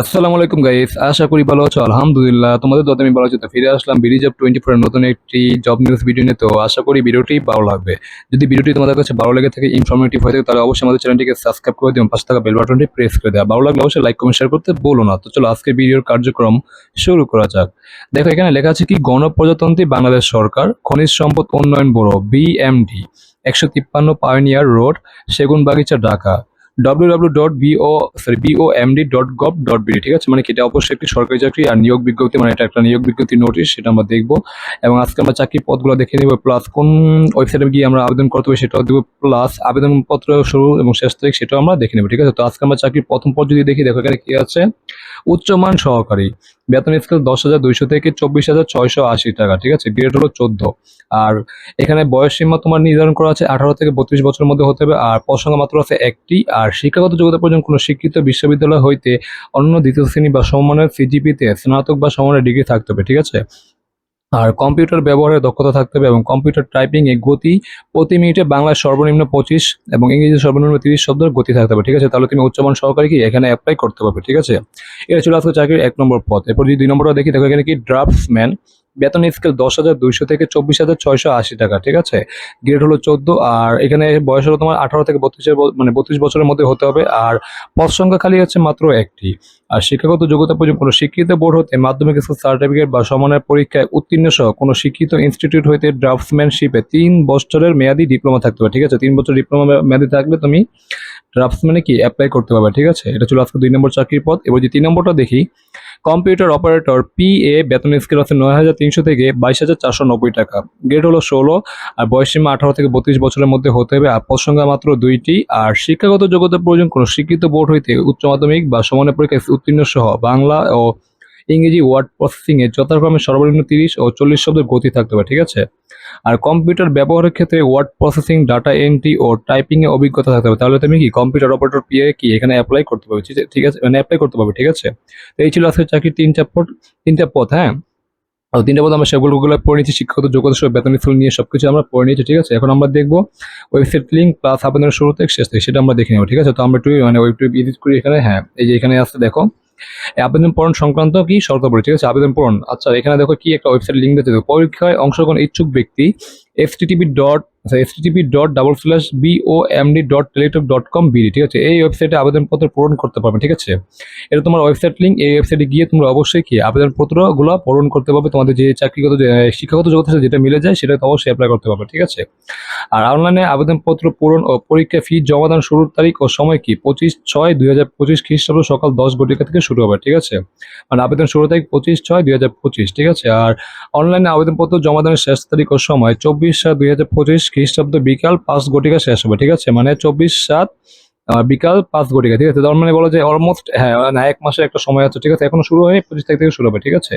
আসসালামু আলাইকুম গাইস আশা করি ভালো আছো। আলহামদুলিল্লাহ, তোমাদের দত আমি ভালো আছি। তো ফিরে আসলাম বিডি জব টোয়েন্টি ফোরের নতুন একটি জব নিউজ ভিডিও নিয়ে। তো আশা করি ভিডিওটি ভালো লাগবে। যদি ভিডিওটি তোমাদের কাছে ভালো লেগে থাকে ইনফরমেটিভ হয়ে থাকে, তাহলে অবশ্যই আমাদের চ্যানেলটিকে সাবস্ক্রাইব করে দিও পাশে থাকা বেল বাটনটি প্রেস করে দেওয়া ভালো লাগলে অবশ্যই লাইক কমেন্ট শেয়ার করতে বলো না। তো চলো আজকের ভিডিওর কার্যক্রম শুরু করা যাক। দেখো, এখানে লেখা আছে কি, গণপ্রজাতন্ত্রী বাংলাদেশ সরকার, খনিজ সম্পদ উন্নয়ন ব্যুরো বিএমডি একশো তিপ্পান্ন pioneer road Segun Bagicha Dhaka. W dot BO sorry BOMD dot gov dot BD ঠিক আছে? মানে এটা অবশ্যই একটি সরকারি চাকরি আর নিয়োগ বিজ্ঞপ্তি মানে এটা একটা নিয়োগ বিজ্ঞপ্তি নোটিশ সেটা আমরা দেখব। এবং আজকে আমরা চাকরির পদগুলো দেখে নিব প্লাস কোন ওয়েবসাইটে গিয়ে আমরা আবেদন করতে হবে সেটাও দেবো প্লাস আবেদনপত্র শুরু এবং শেষ তারিখ সেটাও আমরা দেখে নেব, ঠিক আছে? তো আজকে আমরা চাকরির প্রথম পদ যদি দেখি, দেখো এখানে কি আছে? উচ্চমান সহকারী, বেতন স্কেল দশ হাজার দুইশো থেকে চব্বিশ হাজার ছয়শো আশি টাকা, ঠিক আছে? গ্রেড হলো চোদ্দ। আর এখানে বয়স সীমা তোমার নির্ধারণ করা আছে আঠারো থেকে বত্রিশ বছরের মধ্যে হতে হবে, আর প্রসঙ্গ মাত্র আছে একটি, আর শিক্ষাগত যোগ্যতা পর্যন্ত কোনো শিক্ষিত বিশ্ববিদ্যালয় হইতে অন্য দ্বিতীয় শ্রেণি বা সমমানের সিজিপিতে স্নাতক বা সমমানের ডিগ্রি থাকতে হবে, ঠিক আছে? আর কম্পিউটার ব্যবহারের দক্ষতা থাকতে হবে এবং কম্পিউটার টাইপিং এর গতি প্রতি মিনিটে বাংলায় সর্বনিম্ন পঁচিশ এবং ইংরেজি সর্বনিম্ন তিরিশ শব্দের গতি থাকতে হবে, ঠিক আছে? তাহলে তুমি উচ্চমান সহকারী কি এখানে অ্যাপ্লাই করতে পারবে, ঠিক আছে? এটা ছিল আজকে চাকরির এক নম্বর পথ। এরপর যদি দুই নম্বরটা দেখি, দেখো এখানে কি ড্রাফটসম্যান বেতন স্কেল দশ হাজার দুইশো থেকে চব্বিশ হাজার ছয়শো আশি টাকা, ঠিক আছে? গ্রেড হলো চোদ্দ, আর এখানে বয়স হলো তোমার আঠারো থেকে বত্রিশের মানে বত্রিশ বছরের মধ্যে হতে হবে, আর পদ সংখ্যা খালি হচ্ছে মাত্র একটি। আর শিক্ষাগত যোগ্যতা পর্যন্ত কোনো শিক্ষিত বোর্ড হতে মাধ্যমিক স্কুল সার্টিফিকেট বা সমানের পরীক্ষায় উত্তীর্ণ সহ কোনো শিক্ষিত ইনস্টিটিউট হইতে ড্রাফটসম্যানশিপে তিন বছরের মেয়াদি ডিপ্লোমা থাকতে হবে ঠিক আছে? তিন বছর ডিপ্লোমা মেয়াদি থাকলে তুমি ড্রাফটসম্যানে কি? অ্যাপ্লাই করতে পারবে, ঠিক আছে? এটা ছিল আজকে দুই নম্বর চাকরির পদ। এবার যে তিন নম্বরটা দেখি কম্পিউটার অপারেটর পি এ বেতন স্কেল আছে নয় হাজার তিনশো থেকে বাইশ হাজার চারশো নব্বই টাকা। গ্রেড হলো ষোলো, আর বয়সীমা আঠারো থেকে বত্রিশ বছরের মধ্যে হতে হবে, আর পদ সংখ্যা মাত্র দুইটি। আর শিক্ষাগত যোগ্যতার প্রয়োজন, কোনো শিক্ষিত বোর্ড হইতে উচ্চ মাধ্যমিক বা সমানের পরীক্ষায় উত্তীর্ণ সহ। বাংলা ও ইংরেজি ওয়ার্ড প্রসেসিং এ যথাক্রমে সর্বনিম্ন তিরিশ ও চল্লিশ শব্দের গতি থাকতে হবে, ঠিক আছে? আর কম্পিউটার ব্যবহারের ক্ষেত্রে ওয়ার্ড প্রসেসিং ডাটা এন্ট্রি ও টাইপিং এ অভিজ্ঞতা থাকতে হবে। তাহলে তুমি কি কম্পিউটার অপারেটর পিএ কি? এখানে অ্যাপ্লাই করতে পারবে। ঠিক আছে- মানে অ্যাপ্লাই করতে পারবে, ঠিক আছে? তো এই ছিল আজকে চাকরির তিনটা পদ তিনটা পথ হ্যাঁ? আর তিনটা পদ আমরা সেগুলো গুলো পড়ে নিয়েছি, শিক্ষাগত যোগ্যতা সহ বেতন স্কুল নিয়ে সবকিছু আমরা পড়ে নিয়েছি, ঠিক আছে? এখন আমরা দেখব ওয়েবসাইট লিঙ্ক প্লাস আবেদনের শুরু থেকে শেষ থেকে, সেটা আমরা দেখে নেব, ঠিক আছে? তো আমরা একটু মানে ওয়েব টু এডিট করি এখানে হ্যাঁ? এই যে এখানে আসতে দেখো। আবেদন পূরণ সংক্রান্ত কি শর্ত পড়ে? ঠিক আছে, আবেদন পূরণ। আচ্ছা এখানে দেখো কি একটা ওয়েবসাইট লিঙ্ক দিতে পরীক্ষায় অংশগ্রহণ ইচ্ছুক ব্যক্তি F dot FTTP dot double slash BOMD dot Teletalk dot com BD ঠিক আছে? এই ওয়েবসাইটে আবেদনপত্র পূরণ করতে পারবে, ঠিক আছে? এটা তোমার ওয়েবসাইট লিঙ্ক এই ওয়েবসাইটে গিয়ে তোমরা অবশ্যই কি আবেদনপত্রগুলো পূরণ করতে পারবে, তোমাদের যে চাকরিগত শিক্ষাগত সাথে যেটা মিলে যায়, সেটা অবশ্যই অ্যাপ্লাই করতে পারবে, ঠিক আছে? আর অনলাইনে আবেদনপত্র পূরণ ও পরীক্ষা ফি জমাদান শুরুর তারিখ ও সময় কি? পঁচিশ ছয় দুই হাজার পঁচিশ খ্রিস্টাব্দ সকাল দশ ঘটিকা থেকে শুরু হবে, ঠিক আছে? মানে আবেদন শুরু তারিখ পঁচিশ ছয় দুই হাজার পঁচিশ, ঠিক আছে? আর অনলাইনে আবেদনপত্র জমাদানের শেষ তারিখ ও সময় চব্বিশ সাত দুই হাজার পঁচিশ খ্রিস্টাব্দ বিকাল পাঁচ ঘটিকা শেষ হবে, ঠিক আছে? মানে চব্বিশ সাত বিকাল পাঁচ ঘটিকা, ঠিক আছে? তার মানে বলা যায় অলমোস্ট হ্যাঁ এক মাসের একটা সময় আছে, ঠিক আছে? এখনও শুরু হয়নি, পঁচিশ তারিখ থেকে শুরু হবে, ঠিক আছে?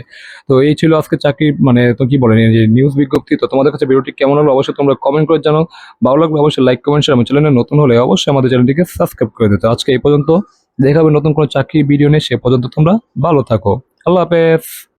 তো এই ছিল আজকে চাকরি মানে তো কি বলেন যে নিউজ বিজ্ঞপ্তি, তো তোমাদের কাছে ভিডিওটি কেমন হলো অবশ্যই তোমরা কমেন্ট করে জানাও। ভালো লাগলে অবশ্যই লাইক কমেন্ট শেয়ার আমার চ্যানেলে নতুন হলে অবশ্যই আমাদের চ্যানেলটিকে সাবস্ক্রাইব করে দিতে। আজকে এই পর্যন্ত দেখা হবে নতুন কোনো চাকরি ভিডিও নিয়ে, সে পর্যন্ত তোমরা ভালো থাকো। আল্লাহ হাফেজ।